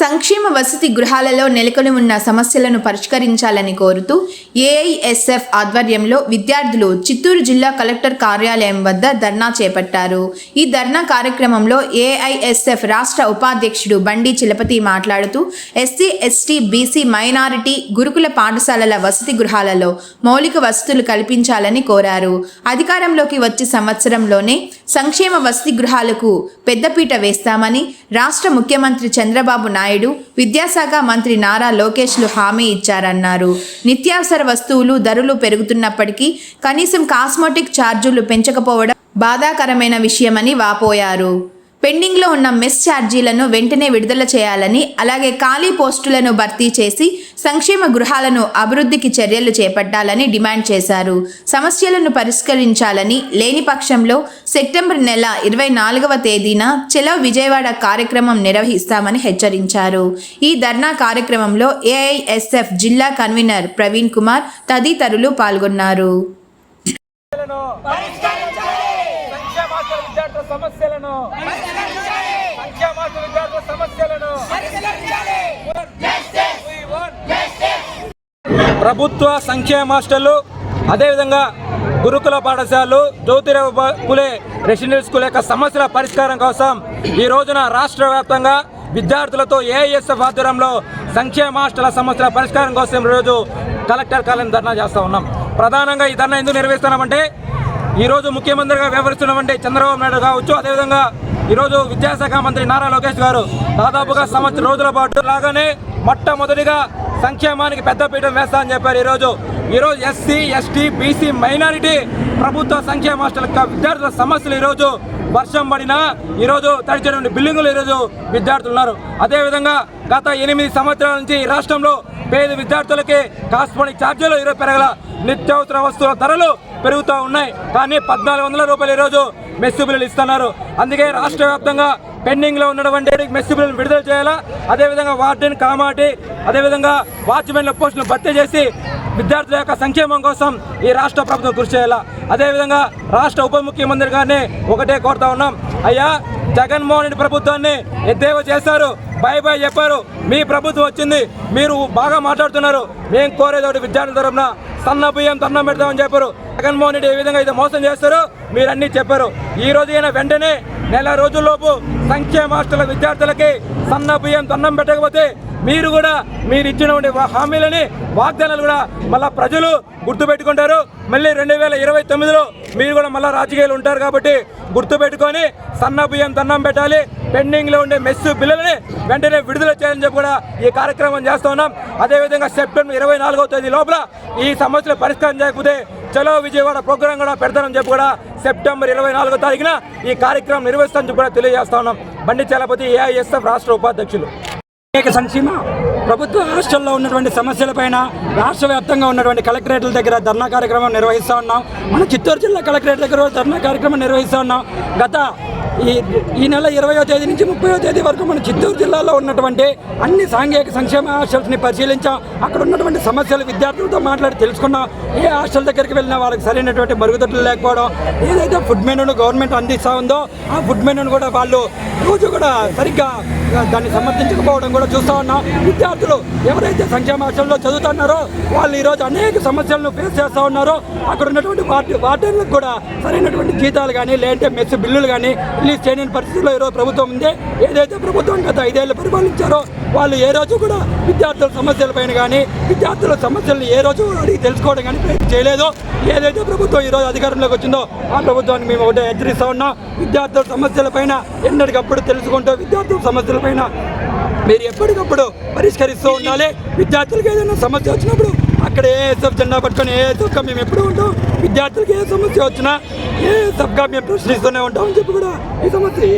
సంక్షేమ వసతి గృహాలలో నెలకొని ఉన్న సమస్యలను పరిష్కరించాలని కోరుతూ ఏఐఎస్ఎఫ్ ఆధ్వర్యంలో విద్యార్థులు చిత్తూరు జిల్లా కలెక్టర్ కార్యాలయం వద్ద ధర్నా చేపట్టారు. ఈ ధర్నా కార్యక్రమంలో ఏఐఎస్ఎఫ్ రాష్ట్ర ఉపాధ్యక్షుడు బండి చిలపతి మాట్లాడుతూ ఎస్సీ ఎస్టీ బీసీ మైనారిటీ గురుకుల పాఠశాలల వసతి గృహాలలో మౌలిక వసతులు కల్పించాలని కోరారు. అధికారంలోకి వచ్చే సంవత్సరంలోనే సంక్షేమ వసతి గృహాలకు పెద్దపీట వేస్తామని రాష్ట్ర ముఖ్యమంత్రి చంద్రబాబు నాయుడు నాయుడు విద్యాశాఖ మంత్రి నారా లోకేష్లు హామీ ఇచ్చారన్నారు. నిత్యావసర వస్తువులు ధరలు పెరుగుతున్నప్పటికీ కనీసం కాస్మోటిక్ ఛార్జీలు పెంచకపోవడం బాధాకరమైన విషయమని వాపోయారు. పెండింగ్లో ఉన్న మెస్ ఛార్జీలను వెంటనే విడుదల చేయాలని అలాగే ఖాళీ పోస్టులను భర్తీ చేసి సంక్షేమ గృహాలను అభివృద్ధికి చర్యలు చేపట్టాలని డిమాండ్ చేశారు. సమస్యలను పరిష్కరించాలని లేని పక్షంలో సెప్టెంబర్ నెల ఇరవై నాలుగవ తేదీన చెలో విజయవాడ కార్యక్రమం నిర్వహిస్తామని హెచ్చరించారు. ఈ ధర్నా కార్యక్రమంలో ఏఐఎస్ఎఫ్ జిల్లా కన్వీనర్ ప్రవీణ్ కుమార్ తదితరులు పాల్గొన్నారు. సమస్యలను విద్యార్థుల సమస్యలను ప్రభుత్వ సంక్షేమ హాస్టళ్ళు అదేవిధంగా గురుకుల పాఠశాలలు జ్యోతిరావు పులే రెసిడెన్షియల్ స్కూల్ యొక్క సమస్యల పరిష్కారం కోసం ఈ రోజున రాష్ట్ర వ్యాప్తంగా విద్యార్థులతో ఏఎస్ఎఫ్ ఆధ్వర్యంలో సంక్షేమ హాస్టల్ సమస్యల పరిష్కారం కోసం ఈరోజు కలెక్టర్ కాలం ధర్నా చేస్తూ ఉన్నాం. ప్రధానంగా ఈ ధర్నా ఎందుకు నిర్వహిస్తున్నామంటే ఈరోజు ముఖ్యమంత్రిగా వ్యవహరిస్తున్నటువంటి చంద్రబాబు నాయుడు కావచ్చు అదేవిధంగా ఈరోజు విద్యాశాఖ మంత్రి నారా లోకేష్ గారు దాదాపుగా సంవత్సరం రోజుల పాటు లాగానే మొట్టమొదటిగా సంక్షేమానికి పెద్దపీఠం వేస్తా అని చెప్పారు ఈరోజు ఈరోజు ఎస్సీ ఎస్టీ బీసీ మైనారిటీ ప్రభుత్వ సంక్షేమ హాస్టల్ విద్యార్థుల సమస్యలు ఈరోజు వర్షం పడినా ఈరోజు తడిచేటువంటి బిల్డింగులు ఈరోజు విద్యార్థులు ఉన్నారు. అదేవిధంగా గత ఎనిమిది సంవత్సరాల నుంచి ఈ రాష్ట్రంలో పేద విద్యార్థులకి కాస్పోనిక్ ఛార్జీలు ఈరోజు పెరగల నిత్యావసర వస్తువుల ధరలు పెరుగుతూ ఉన్నాయి. కానీ పద్నాలుగు వందల రూపాయలు ఈరోజు మెస్సు బిల్లులు ఇస్తున్నారు. అందుకే రాష్ట్ర వ్యాప్తంగా పెండింగ్లో ఉన్నటువంటి మెస్సు బిల్లులు విడుదల చేయాలా? అదేవిధంగా వార్డెన్ కామాటి అదేవిధంగా వాచ్మెన్ల పోస్టులు భర్తీ చేసి విద్యార్థుల యొక్క సంక్షేమం కోసం ఈ రాష్ట్ర ప్రభుత్వం కృషి చేయాలా? అదేవిధంగా రాష్ట్ర ఉప ముఖ్యమంత్రి గారిని ఒకటే కోరుతా ఉన్నాం. అయ్యా జగన్మోహన్ రెడ్డి ప్రభుత్వాన్ని ఎద్దేవా చేశారు. బై బై చెప్పారు. మీ ప్రభుత్వం వచ్చింది. మీరు బాగా మాట్లాడుతున్నారు. మేము కోరేది ఒకటి విద్యార్థుల తరఫున సన్న బియ్యం తన్నం పెడతామని చెప్పారు. జగన్మోహన్ రెడ్డి ఏ విధంగా అయితే మోసం చేస్తారు మీరన్నీ చెప్పారు. ఈ రోజు అయినా వెంటనే నెల రోజుల్లోపు సంక్షేమ హాస్టల్ విద్యార్థులకి సన్న బియ్యం తన్నం పెట్టకపోతే మీరు కూడా మీరు ఇచ్చినటువంటి హామీలని వాగ్దానాలు కూడా మళ్ళా ప్రజలు గుర్తుపెట్టుకుంటారు. మళ్ళీ రెండు వేల ఇరవై తొమ్మిదిలో మీరు కూడా మళ్ళీ రాజకీయాలు ఉంటారు కాబట్టి గుర్తుపెట్టుకొని సన్న బియ్యం దండం పెట్టాలి. పెండింగ్లో ఉండే మెస్సు బిల్లులని వెంటనే విడుదల చేయాలని చెప్పి కూడా ఈ కార్యక్రమం చేస్తూ ఉన్నాం. అదేవిధంగా సెప్టెంబర్ ఇరవై నాలుగో తేదీ లోపల ఈ సమస్యలు పరిష్కారం చేయకపోతే చలో విజయవాడ ప్రోగ్రాం కూడా పెడతానని చెప్పి కూడా సెప్టెంబర్ ఇరవై నాలుగో తారీఖున ఈ కార్యక్రమం నిర్వహిస్తామని చెప్పి కూడా తెలియజేస్తా ఉన్నాం. బండి చలపతి ఏఐఎస్ఎఫ్ రాష్ట్ర ఉపాధ్యక్షులు. అనేక సంక్షేమ. ప్రభుత్వ హాస్టల్లో ఉన్నటువంటి సమస్యలపైన రాష్ట్ర వ్యాప్తంగా ఉన్నటువంటి కలెక్టరేట్ల దగ్గర ధర్నా కార్యక్రమం నిర్వహిస్తూ ఉన్నాం. మన చిత్తూరు జిల్లా కలెక్టరేట్ దగ్గర ధర్నా కార్యక్రమం నిర్వహిస్తూ ఉన్నాం. గత ఈ ఈ నెల ఇరవయో తేదీ నుంచి ముప్పయో తేదీ వరకు మన చిత్తూరు జిల్లాలో ఉన్నటువంటి అన్ని సాంఘిక సంక్షేమ హాస్టల్స్ని పరిశీలించాం. అక్కడ ఉన్నటువంటి సమస్యలు విద్యార్థులతో మాట్లాడి తెలుసుకున్నాం. ఏ హాస్టల్ దగ్గరికి వెళ్ళినా వాళ్ళకి సరైనటువంటి మరుగుదొడ్లు లేకపోవడం ఏదైతే ఫుడ్ మెనూను గవర్నమెంట్ అందిస్తూ ఉందో ఆ ఫుడ్ మెనూను కూడా వాళ్ళు రోజు కూడా సరిగ్గా దాన్ని సమర్థించకపోవడం కూడా చూస్తూ ఉన్నాం. విద్యార్థులు ఎవరైతే సంక్షేమ హాస్టల్లో చదువుతున్నారో వాళ్ళు ఈరోజు అనేక సమస్యలను ఫేస్ చేస్తూ ఉన్నారో. అక్కడ ఉన్నటువంటి వార్డు వార్డెన్లకు కూడా సరైనటువంటి జీతాలు కానీ లేదంటే మెస్ బిల్లులు కానీ రిలీజ్ చేయని పరిస్థితుల్లో ఈరోజు ప్రభుత్వం ఉంది. ఏదైతే ప్రభుత్వం గత ఐదేళ్ళు పరిపాలించారో వాళ్ళు ఏ రోజు కూడా విద్యార్థుల సమస్యలపైన కానీ విద్యార్థుల సమస్యలను ఏ రోజు అడిగి తెలుసుకోవడం కానీ ప్రయత్నం చేయలేదు. ఏదైతే ప్రభుత్వం ఈరోజు అధికారంలోకి వచ్చిందో ఆ ప్రభుత్వాన్ని మేము ఒకటే హెచ్చరిస్తూ ఉన్నాం. విద్యార్థుల సమస్యలపైన ఎన్నటికప్పుడు తెలుసుకుంటూ విద్యార్థుల సమస్యలపైన మీరు ఎప్పటికప్పుడు పరిష్కరిస్తూ ఉండాలి. విద్యార్థులకు ఏదైనా సమస్య వచ్చినా అక్కడ ఏ సబ్ జెండా పట్టుకొని ఏ సబ్గా మేము ఎప్పుడు ఉంటాం? విద్యార్థులకు ఏ సమస్య వచ్చినా ఏ సబ్గా మేము ప్రశ్నిస్తూనే ఉంటామని చెప్పి కూడా ఈ సమస్య